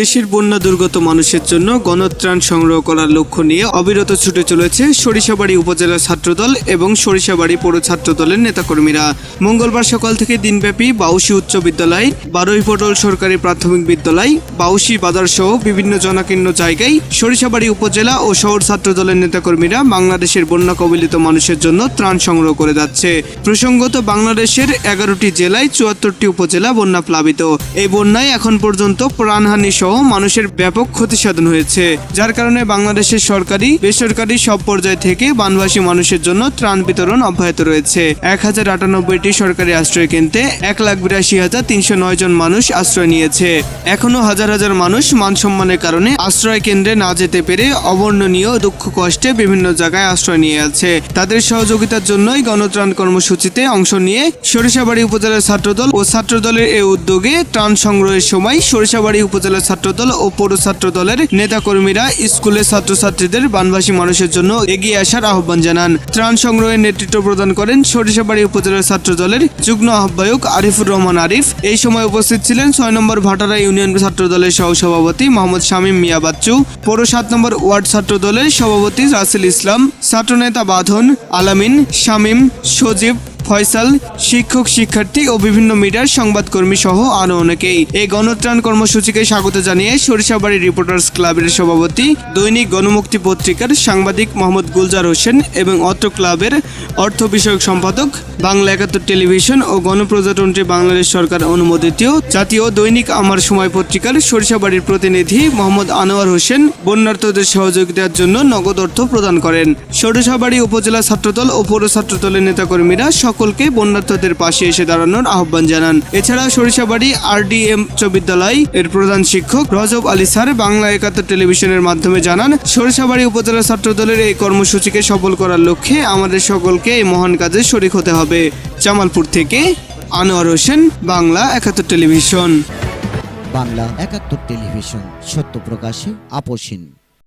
দেশের বন্যা দুর্গত মানুষের জন্য গণত্রাণ সংগ্রহ করার লক্ষ্য নিয়ে অবিরত ছুটে চলেছে সরিষাবাড়ি উপজেলা ছাত্রদল এবং সরিষাবাড়ি পৌর ছাত্রদলের নেতাকর্মীরা। মঙ্গলবার সকাল থেকে দিনব্যাপী বাউসি উচ্চ বিদ্যালয়, বারোই পটল সরকারি প্রাথমিক বিদ্যালয় বাউসি বাজার সহ বিভিন্ন জনাকীর্ণ জায়গায় সরিষাবাড়ি উপজেলা ও শহর ছাত্রদলের নেতাকর্মীরা বাংলাদেশের বন্যা কবলিত মানুষের জন্য ত্রাণ সংগ্রহ করে যাচ্ছে। প্রসঙ্গত বাংলাদেশের এগারোটি জেলায় চুয়াত্তরটি উপজেলা বন্যা প্লাবিত। এই বন্যায় এখন পর্যন্ত প্রাণহানি সহ মানুষের ব্যাপক ক্ষতি সাধন হয়েছে, যার কারণে বাংলাদেশের সরকারি, বেসরকারি সব পর্যায় থেকে বানবাসী মানুষের জন্য ত্রাণ বিতরণ অব্যাহত রয়েছে। এক হাজার আটানব্বইটি সরকারি আশ্রয় কেন্দ্রে এক লাখ বিরাশি হাজার তিনশো নয় জন মানুষ আশ্রয় নিয়েছে। এখনও হাজার হাজার মানুষ মানসম্মানের কারণে আশ্রয় কেন্দ্রে না যেতে পেরে অবর্ণনীয় দুঃখ কষ্টে বিভিন্ন জায়গায় আশ্রয় নিয়ে আছে। তাদের সহযোগিতার জন্যই গণত্রাণ কর্মসূচিতে অংশ নিয়ে সরিষাবাড়ি উপজেলার ছাত্রদল ও ছাত্রদলের এই উদ্যোগে ত্রাণ সংগ্রহের সময় সরিষাবাড়ি উপজেলা ছাত্রদল ও পৌর ছাত্রদলের নেতাকর্মীরা স্কুলের ছাত্রছাত্রীদের বানবাসী মানুষের জন্য এগিয়ে আসার আহ্বান জানান। ত্রাণ সংগ্রহের নেতৃত্ব প্রদান করেন সরিষাবাড়ি উপজেলার ছাত্রদলের যুগ্ম আহ্বায়ক আরিফুর রহমান আরিফ। এই সময় উপস্থিত ছিলেন ছয় নম্বর ভাটারা ইউনিয়ন ছাত্র ছাত্রদলের সহসভাপতি মোহাম্মদ শামীম মিয়া বাচ্চু, পৌর সাত নম্বর ওয়ার্ড ছাত্রদলের সভাপতি রাসেল ইসলাম, ছাত্রনেতা বাঁধন, আলামিন, শামীম, সজীব ফয়সাল, শিক্ষক, শিক্ষার্থী ও বিভিন্ন মিডিয়ার সংবাদকর্মী সহ আরও অনেকেই। এই গণত্রাণ কর্মসূচিকে স্বাগত জানিয়ে সরিষাবাড়ি রিপোর্টার্স ক্লাবের সভাপতি, দৈনিক গণমুক্তি পত্রিকার সাংবাদিক মোহাম্মদ গুলজার হোসেন এবং অত্র ক্লাবের অর্থ বিষয়ক সম্পাদক, বাংলা একাত্তর টেলিভিশন ও গণপ্রজাতন্ত্রী বাংলাদেশ সরকার অনুমোদিত জাতীয় দৈনিক আমার সময় পত্রিকার সরিষাবাড়ির প্রতিনিধি মোহাম্মদ আনোয়ার হোসেন বন্যার্থদের সহযোগিতার জন্য নগদ অর্থ প্রদান করেন। সরিষাবাড়ি উপজেলা ছাত্রদল ও পৌর ছাত্রদলের নেতাকর্মীরা সকলকে বন্যার্থদের পাশে এসে দাঁড়ানোর আহ্বান জানান। এছাড়া সরিষাবাড়ি আর আরডিএম উচ্চ বিদ্যালয় এর প্রধান শিক্ষক রজব আলী স্যার বাংলা একাত্তর টেলিভিশনের মাধ্যমে জানান, সরিষাবাড়ি উপজেলা ছাত্রদলের এই কর্মসূচিকে সফল করার লক্ষ্যে আমাদের সকলকে এই মহান কাজে শরিক হতে হবে। জামালপুর থেকে আনোয়ার হোসেন, বাংলা একাত্তর টেলিভিশন। বাংলা একাত্তর টেলিভিশন, সত্য প্রকাশে আপোষহীন